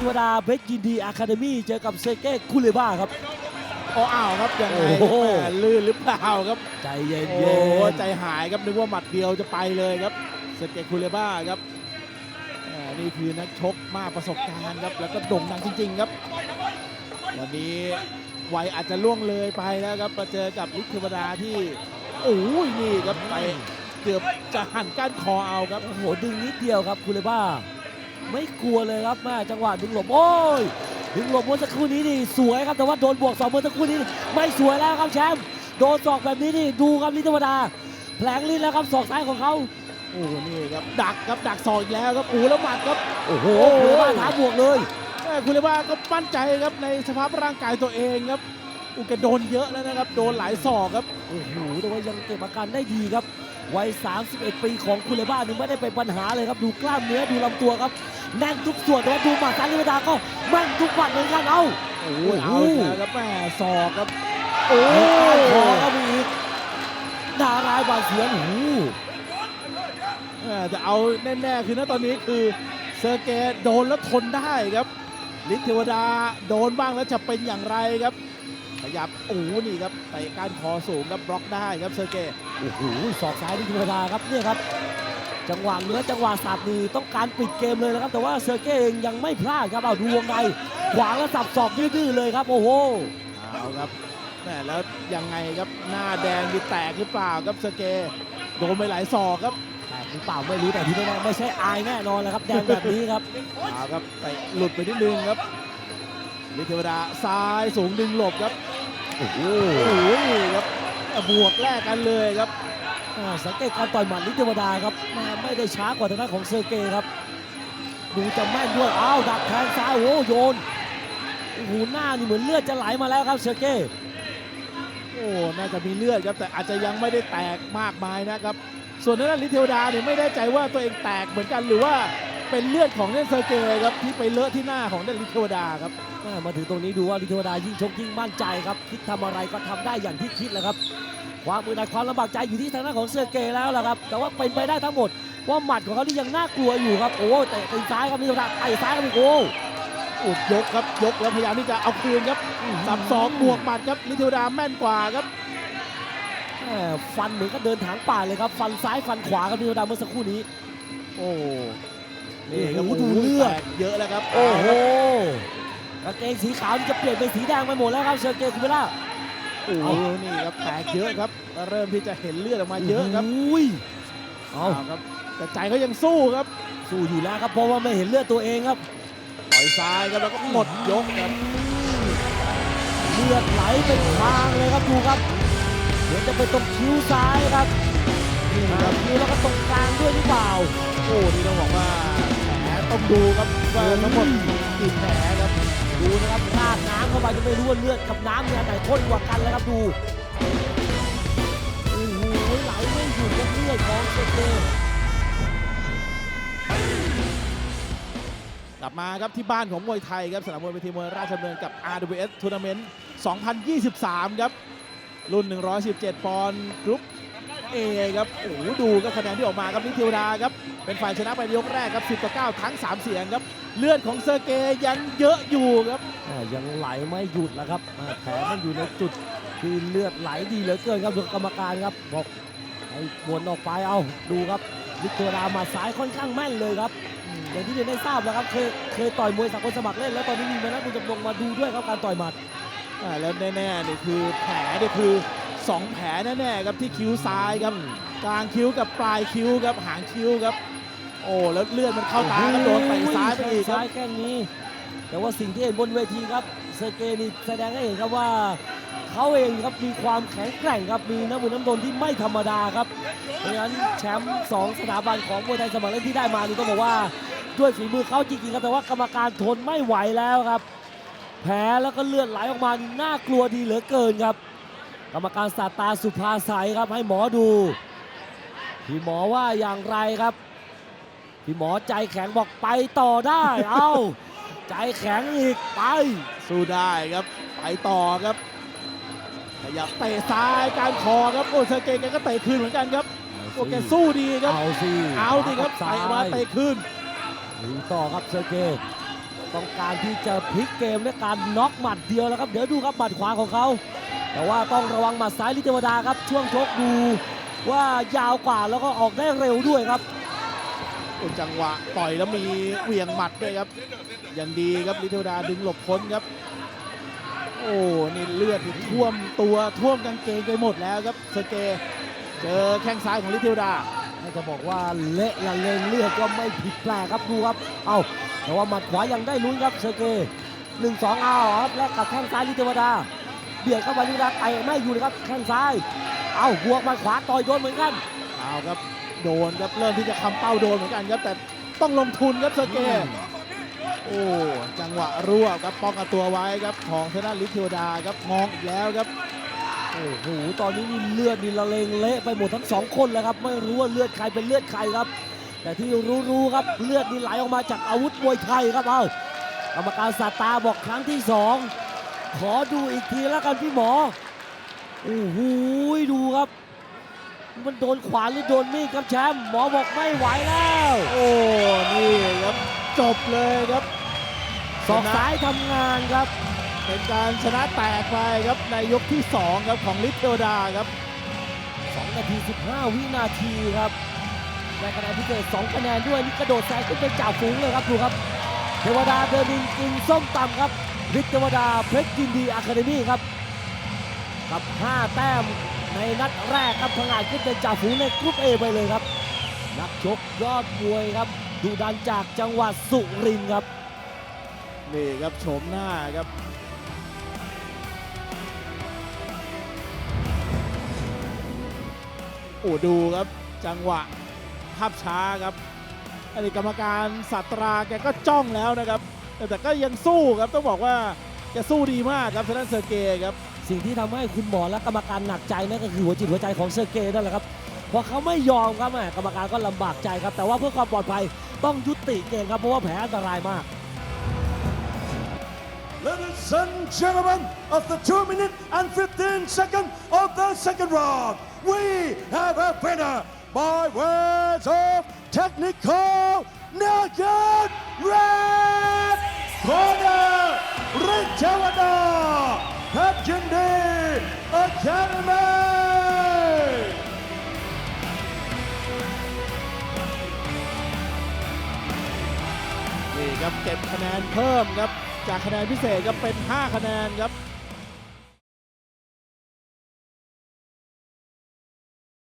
ทวดาเพชรยินดีอะคาเดมี่เจอกับเซเก้คุเลบ้าครับ โอ้อ้าวครับยังไงโอ้โหแม่ลื่นหรือเปล่าครับใจเย็นโอ้เย็โหนใจหายครับนึกว่าหมัดเดียวจะไปเลยครับสเกตคูเลบ้าครับอ่านี่คือนักชกมากประสบการณ์ครับแล้วก็โด่งดังจริง ๆ ครับ วันนี้วัยอาจจะล่วงเลยไปแล้วครับมาเจอกับลิทเทวดาที่โอ้ยนี่ครับไปเกือบจะหั่นก้านคอเอาครับโอ้โหดึงนิดเดียวครับคุเลบ้า ไม่กลัวเลยครับแม่จังหวะดึงหลบโอ้ยดึงหลบเมื่อสักครู่นี้นี่สวยครับแต่ว่าโดนบวกสองเมื่อสักครู่นี้นี่ไม่สวยแล้วครับแชมป์โดนศอกแบบนี้นี่ดูครับลิทธรรมดาแผลงลิ้นแล้วครับศอกซ้ายของเขาโอ้โหนี่ครับดักครับดักศอกอีกแล้วครับโอ้โหแล้วหมัดครับโอ้โหโอ้โหคุเลบ้าท้าบวกเลยแม่คุณเลบ้าก็มั่นใจครับในสภาพร่างกายตัวเองครับอุยแกโดนเยอะแล้วนะครับโดนหลายศอกครับโอ้โหแต่ว่ายังเก็บอาการได้ดีครับ วัย 31 ปีของคุเลบ้านี่ไม่ได้เป็นปัญหาเลยครับ ดูกล้ามเนื้อดูลำตัวครับ แน่นทุกส่วนแต่ว่าดูหมัดซ้ายลิทธรรมดาก็แม่นทุกหมัดเหมือนกันเอาโอ้โอ้ยโหเอาอีกแล้วครับแม่ศอกครับ โอ้โอ้ยคอก็มีอีกดารายบาดเสียนโอ้โหแม่จะเอาแน่ๆคือณตอนนี้คือเซอร์เกย์โดนแล้วทนได้ครับ ลิทเทวดาโดนบ้างแล้วจะเป็นอย่างไรครับข ยับโอ้โหนี่ครับเตะก้านคอสูงครับบล็อกได้ครับเซอร์เกย์โอ้โหศอกซ้ายนี่ธรรมดาครับเนี่ยครับ จังหวะเนื้อจังหวะสับนี่ต้องการปิดเกมเลยนะครับ แต่ว่าเซอร์เก้เองยังไม่พลาดครับเอาดูวงในขวางแล้วสับศอกดื้อๆเลยครับ โอ้โหเอาครับแม่แล้วยังไงครับหน้าแดงนี่แตกหรือเปล่าครับเซอร์เกย์โดนไปหลายศอกครับแต่หรือเปล่าไม่รู้แต่ที่แน่ๆไม่ใช่อายแน่นอนแล้วครับแดงแบบนี้ครับเอาครับไปหลุดไปนิดนึงครับลิทเทวดาซ้ายสูงดึงหลบครับ โอ้โหโอ้โหครับบวกแรกกันเลยครับอ่าสังเกตการต่อยหมัดลิทเทวดาครับมาไม่ได้ช้ากว่าทางด้านของเซอร์เก้ครับ ดูจะแม่นด้วยอ้าวดักแทงซ้ายโอ้โหโยนโอ้โหหน้านี่เหมือนเลือดจะไหลมาแล้วครับเซอร์เก้โอ้น่าจะมีเลือดครับแต่อาจจะยังไม่ได้แตกมากมายนะครับ ส่วนทางด้านลิทเทวดาเนี่ยไม่แน่ใจว่าตัวเองแตกเหมือนกันหรือว่า เป็นเลือดของเนนเซอร์เกย์ครับที่ไปเลอะที่หน้าของด้านลิทเทวดาครับอ่ามาถึงตรงนี้ดูว่าลิทเทวดายิ่งชกยิ่งมั่นใจครับคิดทำอะไรก็ทำได้อย่างที่คิดแหล้วครับความมือในความลำบากใจอยู่ที่ทางด้านของเซอร์เกย์แล้วล่ะครับ แต่ว่าเป็นไปได้ทั้งหมดว่าหมัดของเขาที่ยังน่ากลัวอยู่ครับโอ้เตะตีซ้ายครับลิทเทวดาไอ้ซ้ายครับอีกโอ้โอ้ยกครับยกแล้วพยายามที่จะเอาคืนครับสับสองบวกหมัดครับลิทเทวดาแม่นกว่าครับแหม่ฟันเหมือนกับเดินถางป่าเลยครับ ฟันซ้ายฟันขวาครับลิทเทวดาเมื่อสักครู่นี้ โอ้ นี่ครับโอ้โหดูเลือด แตกเยอะแล้วครับโอ้โหกางเกงสีขาวนี่จะเปลี่ยนเป็นสีแดงไปหมดแล้วครับเซอร์เกย์คุณเวล่า โอ้โหนี่ครับแตกเยอะครับ เริ่มที่จะเห็นเลือดออกมาเยอะครับอุ้ยเอาเอาครับ แต่ใจก็ยังสู้ครับสู้อยู่แล้วครับเพราะว่าไม่เห็นเลือดตัวเองครับ ต่อยซ้ายครับแล้วก็หมดยกครับ เลือดไหลเป็นทางเลยครับดูครับ เดี๋ยวจะไปตรงคิ้วซ้ายครับนี่ครับ คิ้วแล้วก็ตรงกลางด้วยหรือเปล่า โอ้นี่ต้องบอกว่าแผล ต้องดูครับว่าทั้งหมดกี่แผลครับดูนะครับราดน้ำเข้าไปจะไม่รู้ว่าเลือดกับน้ำเนี่ยอันไหนข้นกว่ากันแล้วครับดูโอ้โหไหลไม่หยุดกับเลือดของเซเกกลับมาครับที่บ้านของมวยไทยครับสนามมวยเวทีมวยราชดำเนินกับ RWS Tournament 2023 ครับ รุ่น 117 ปอนด์กรุ๊ป A ครับโอ้โหดูก็คะแนนที่ออกมาครับนิทิวดาครับเป็นฝ่ายชนะไปในยกแรกครับ10ต่อ9ทั้ง 3 เสียงครับ เลือดของเซอร์เกย์ยังเยอะอยู่ครับอ่ายังไหลไม่หยุดแล้วครับอ่าแผลมันอยู่ในจุดที่เลือดไหลดีเหลือเกินครับดูกรรมการครับบอกให้วนออกไปเอาดูครับวิกตอรามาซ้ายค่อนข้างแม่นเลยครับอืมอย่างที่เรียนได้ทราบแล้วครับเคยเคยต่อยมวยสากลสมัครเล่นแล้วตอนนี้มีมานักบุญจำลงมาดูด้วยครับการต่อยหมัดอ่าแล้วแน่ๆนี่คือแผลนี่คือ 2 แผลแน่ๆครับที่คิ้วซ้ายครับกลางคิ้วกับปลายคิ้วครับหางคิ้วครับ โอ้แล้วเลือดมันเข้าตาครับโดนเตะซ้ายไปอีกคซ้ายแค่นี้ แต่ว่าสิ่งที่เห็นบนเวทีครับเซอร์เกนี่แสดงให้เห็นครับว่าเขาเองครับมีความแข็งแกร่งครับมีน้ำมือน้ำนนที่ไม่ธรรมดาครับเพราะฉะนั้นแชมป์สองสถาบันของมวยไทยสมัครเล่นที่ได้มานี่ต้องบอกว่าด้วยฝีมือเขาจริงๆครับแต่ว่ากรรมการทนไม่ไหวแล้วครับ แผลแล้วก็เลือดไหลออกมานี่น่ากลัวดีเหลือเกินครับ กรรมการสาตาสุภาใสครับให้หมอดู พี่หมอว่าอย่างไรครับ พี่หมอใจแข็งบอกไปต่อได้ เอ้าใจแข็งอีกไป สู้ได้ครับ ไปต่อครับขยับเตะซ้ายการคอครับโอ้เซอร์เกย์แกก็เตะคืนเหมือนกันครับโอ้แกสู้ดีครับเอาสิเอาดิครับซ้าเตะมายเตะคืนหนีต่อครับเซอร์เกย์ต้องการที่จะพลิกเกมด้วยการน็อกหมัดเดียวแล้วครับ เดี๋ยวดูครับหมัดขวาของเขา แต่ว่าต้องระวังหมัดซ้ายลิเทวดาครับ ช่วงชกดูว่ายาวกว่าแล้วก็ออกได้เร็วด้วยครับโอ้จังหวะต่อยแล้วมีเหวี่ยงหมัดด้วยครับ อย่างดีครับลิเทวดาดึงหลบพ้นครับ โอ้นี่เลือดนี่ท่วมตัวท่วมกางเกงไปหมดแล้วครับเซอร์เกย์เจอแข้งซ้ายของลิเทวดาถ้าจะบอกว่าเละละเลงเลือดก็ไม่ผิดแปลกครับดูครับ เอาแต่ว่าหมัดขวายังได้ลุ้นครับเซอร์เกย์หนึ่งสองเอาครับแล้วกับแข้งซ้ายลิเทวดา เบียดเข้าไปลิเทวดาไต่ไม่อยู่นะครับแข้งซ้าย เอาบวกหมัดขวาต่อยโดนเหมือนกันเอาครับโดนครับเริ่มที่จะคำเป้าโดนเหมือนกันครับแต่ต้องลงทุนครับเซอร์เกย์โอ้จังหวะรั่วครับป้องกันตัวไว้ครับของทางด้านลิเทวดาครับงองอีกแล้วครับโอ้โหตอนนี้นี่เลือดนี่ละเลงเละไปหมดทั้งสองคนแล้วครับไม่รู้ว่าเลือดใครเป็นเลือดใครครับ แต่ที่รู้ๆครับเลือดนี่ไหลออกมาจากอาวุธมวยไทยครับเอากรรมการสาตาบอกครั้งที่สอง ขอดูอีกทีแล้วกันพี่หมอ โอ้โหดูครับ มันโดนขวานหรือโดนมีดครับแชมป์หมอบอกไม่ไหวแล้ว โอ้นี่ครับจบเลยครับศอกซ้ายทำงานครับ เป็นการชนะแตกไปครับในยกที่ 2 ครับของลิทเทวดาครับ 2 นาที 15 วินาทีครับได้คะแนนพิเศษ2คะแนนด้วยนี่กระโดดแซงขึ้นเป็นจ่าฝูงเลยครับดูครับ เทวดาเดินดินกินส้มตำครับ ฤทธิ์เทวดาเพชรยินดีอะคาเดมี่ครับ กับ 5 แต้มในนัดแรกครับพังอาจขึ้นเป็นจ่าฝูงในกรุ๊ป A ไปเลยครับ นักชกยอดมวยครับดุดันจากจังหวัดสุรินทร์ครับ นี่ครับโฉมหน้าครับโอ้ดูครับจังหวะภาพช้าครับอดีตกรรมการสัตราแกก็จ้องแล้วนะครับ แต่แต่ก็ยังสู้ครับต้องบอกว่าแกสู้ดีมากครับทางด้านเซอร์เกย์ครับสิ่งที่ทำให้คุณหมอและกรรมการหนักใจนั่นก็คือหัวจิตหัวใจของเซอร์เกย์นั่นแหละครับเพราะเขาไม่ยอมครับแหม่กรรมการก็ลำบากใจครับ แต่ว่าเพื่อความปลอดภัยต้องยุติเกมครับเพราะว่าแผลอันตรายมาก Ladies and gentlemen, of the 2 minute and 15 second of the second round, we have a winner by words of technical knockout red corner, Ritavada, Patjindi Academy. นี่ครับเก็บคะแนนเพิ่มครับ จากคะแนนพิเศษครับเป็น 5 คะแนนครับ